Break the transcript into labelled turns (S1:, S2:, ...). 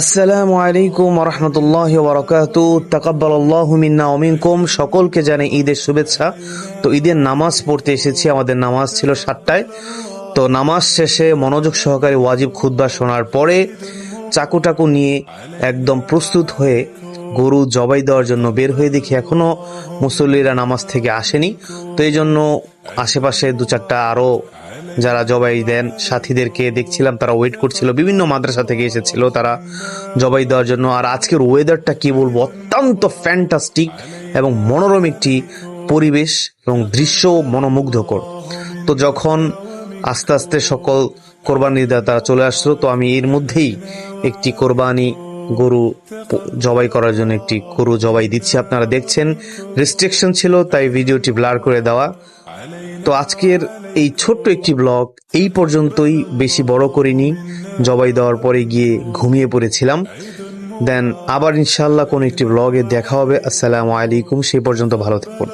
S1: আসসালামু আলাইকুম রহমতুল্লাহ বরকাত তাকাব্বাল্লাহ মিন্না ওমিনকুম সকলকে জানে ঈদের শুভেচ্ছা। তো ঈদের নামাজ পড়তে এসেছি। আমাদের নামাজ ছিল সাতটায়। তো নামাজ শেষে মনোযোগ সহকারে ওয়াজিব খুদ্া শোনার পরে চাকু টাকু নিয়ে একদম প্রস্তুত হয়ে গরু জবাই দেওয়ার জন্য বের হয়ে দেখি এখনও মুসল্লিরা নামাজ থেকে আসেনি। তো এই জন্য আশেপাশে দু চারটা আরও যারা জবাই দেন, সাথীদেরকে দেখছিলাম, তারা ওয়েট করছিল। বিভিন্ন মাদ্রাসা থেকে এসেছিল তারা জবাই দেওয়ার জন্য। আর আজকের ওয়েদারটা কি বলব? অত্যন্ত ফ্যান্টাস্টিক এবং মনোরম একটি পরিবেশ এবং দৃশ্য মনোমুগ্ধকর। তো যখন আস্তে আস্তে সকল কোরবানি দাতা চলে আসলো, তো আমি এর মধ্যেই একটি কোরবানি গরু জবাই করার জন্য একটি গরু জবাই দিচ্ছি। আপনারা দেখছেন রেস্ট্রিকশন ছিল, তাই ভিডিওটি ব্লার করে দেওয়া। তো আজকের এই ছোট্ট একটি ব্লগ এই পর্যন্তই। বেশি বড় করিনি, জবাই দেওয়ার পরে গিয়ে ঘুমিয়ে পড়েছিলাম। দেন আবার ইনশাল্লাহ কোন একটি ব্লগে দেখা হবে। আসসালামু আলাইকুম, সেই পর্যন্ত ভালো থাকুন।